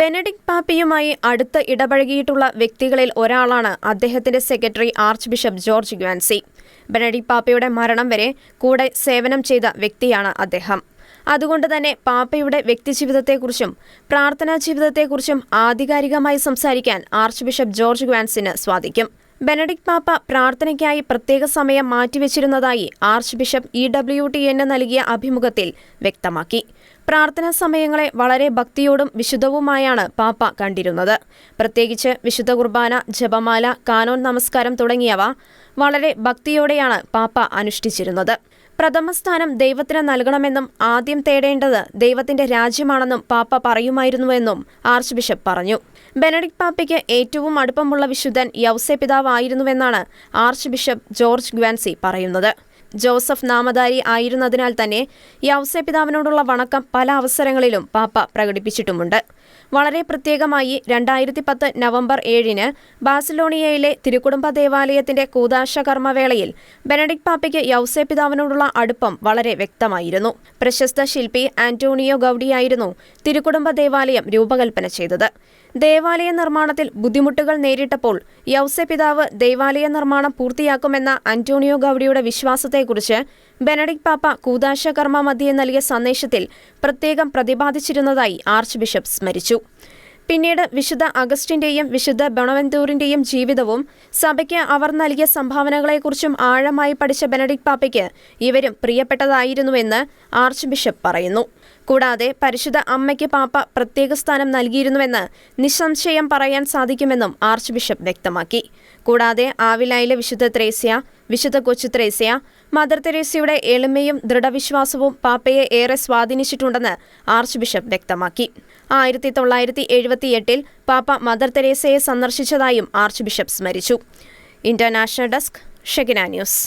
Benedict പാപ്പിയുമായി അടുത്ത് ഇടപഴകിയിട്ടുള്ള വ്യക്തികളിൽ ഒരാളാണ് അദ്ദേഹത്തിന്റെ secretary archbishop George Ganswein. Benedict പാപ്പയുടെ മരണം വരെ കൂടെ സേവനം ചെയ്ത വ്യക്തിയാണ് അദ്ദേഹം. അതുകൊണ്ട് തന്നെ പാപ്പയുടെ വ്യക്തിജീവിതത്തെക്കുറിച്ചും പ്രാർത്ഥനാ ജീവിതത്തെക്കുറിച്ചും ആധികാരികമായി സംസാരിക്കാൻ ആർച്ച് ബിഷപ്പ് ജോർജ് ഗ്വാൻസിന് സ്വാധിക്കും ബെനഡിക്ട് പാപ്പ പ്രാർത്ഥനയ്ക്കായി പ്രത്യേക സമയം മാറ്റിവെച്ചിരുന്നതായി archbishop E W T എന്ന് നൽകിയ അഭിമുഖത്തിൽ വ്യക്തമാക്കി. പ്രാർത്ഥനാ സമയങ്ങളെ വളരെ ഭക്തിയോടും വിശുദ്ധവുമായാണ് പാപ്പ കണ്ടിരുന്നത്. പ്രത്യേകിച്ച് വിശുദ്ധ കുർബാന ജപമാല കാനോൻ നമസ്കാരം തുടങ്ങിയവ വളരെ ഭക്തിയോടെയാണ് പാപ്പ അനുഷ്ഠിച്ചിരുന്നത്. പ്രഥമ സ്ഥാനം ദൈവത്തിന് നൽകണമെന്നും ആദ്യം തേടേണ്ടത് ദൈവത്തിന്റെ രാജ്യമാണെന്നും പാപ്പ പറയുമായിരുന്നുവെന്നും ആർച്ച് ബിഷപ്പ് പറഞ്ഞു. ബെനഡിക് പാപ്പയ്ക്ക് ഏറ്റവും അടുപ്പമുള്ള വിശുദ്ധൻ യൗസെ പിതാവായിരുന്നുവെന്നാണ് ആർച്ച് ബിഷപ്പ് ജോർജ് ഗ്വാൻസി പറയുന്നത്. ജോസഫ് നാമധാരി ആയിരുന്നതിനാൽ തന്നെ യൗസെ പിതാവിനോടുള്ള വണക്കം പല അവസരങ്ങളിലും പാപ്പ പ്രകടിപ്പിച്ചിട്ടുമുണ്ട്. വളരെ പ്രത്യേകമായി രണ്ടായിരത്തി പത്ത് നവംബർ ഏഴിന് ബാസിലോണിയയിലെ തിരുക്കുടുംബ ദേവാലയത്തിന്റെ കൂതാശ കർമ്മവേളയിൽ ബെനഡിക് പാപ്പയ്ക്ക് യൗസേ പിതാവിനോടുള്ള അടുപ്പം വളരെ വ്യക്തമായിരുന്നു. പ്രശസ്ത ശില്പി ആന്റോണിയോ ഗൌഡിയായിരുന്നു തിരുക്കുടുംബ ദേവാലയം രൂപകൽപ്പന ചെയ്തത്. ദേവാലയ നിർമ്മാണത്തിൽ ബുദ്ധിമുട്ടുകൾ നേരിട്ടപ്പോൾ യൗസെ പിതാവ് ദേവാലയ നിർമ്മാണം പൂർത്തിയാക്കുമെന്ന അന്റോണിയോ ഗൌഡിയുടെ വിശ്വാസത്തെക്കുറിച്ച് ബെനഡിക് പാപ്പ കൂതാശ കർമ്മ മധ്യേ നൽകിയ സന്ദേശത്തിൽ പ്രത്യേകം പ്രതിപാദിച്ചിരുന്നതായി ആർച്ച് ബിഷപ്പ് സ്മരിച്ചു പിന്നീട് വിശുദ്ധ അഗസ്റ്റിന്റെയും വിശുദ്ധ ബണവന്തൂറിന്റെയും ജീവിതവും സഭയ്ക്ക് അവർ നൽകിയ സംഭാവനകളെക്കുറിച്ചും ആഴമായി പഠിച്ച ബെനഡിക് പാപ്പയ്ക്ക് ഇവരും പ്രിയപ്പെട്ടതായിരുന്നുവെന്ന് ആർച്ച് ബിഷപ്പ് പറയുന്നു. കൂടാതെ പരിശുദ്ധ അമ്മയ്ക്ക് പാപ്പ പ്രത്യേക സ്ഥാനം നൽകിയിരുന്നുവെന്ന് നിസ്സംശയം പറയാൻ സാധിക്കുമെന്നും ആർച്ച് ബിഷപ്പ് വ്യക്തമാക്കി. കൂടാതെ ആവിലായിലെ വിശുദ്ധ ത്രേസ്യ വിശുദ്ധ കൊച്ചു ത്രേസ്യ മദർ തെരേസയുടെ എളിമയും ദൃഢവിശ്വാസവും പാപ്പയെ ഏറെ സ്വാധീനിച്ചിട്ടുണ്ടെന്ന് ആർച്ച് ബിഷപ്പ് വ്യക്തമാക്കി. ആയിരത്തി തൊള്ളായിരത്തി എഴുപത്തിയെട്ടിൽ പാപ്പ മദർ തെരേസയെ സന്ദർശിച്ചതായും archbishop സ്മരിച്ചു. International desk Shekinah news.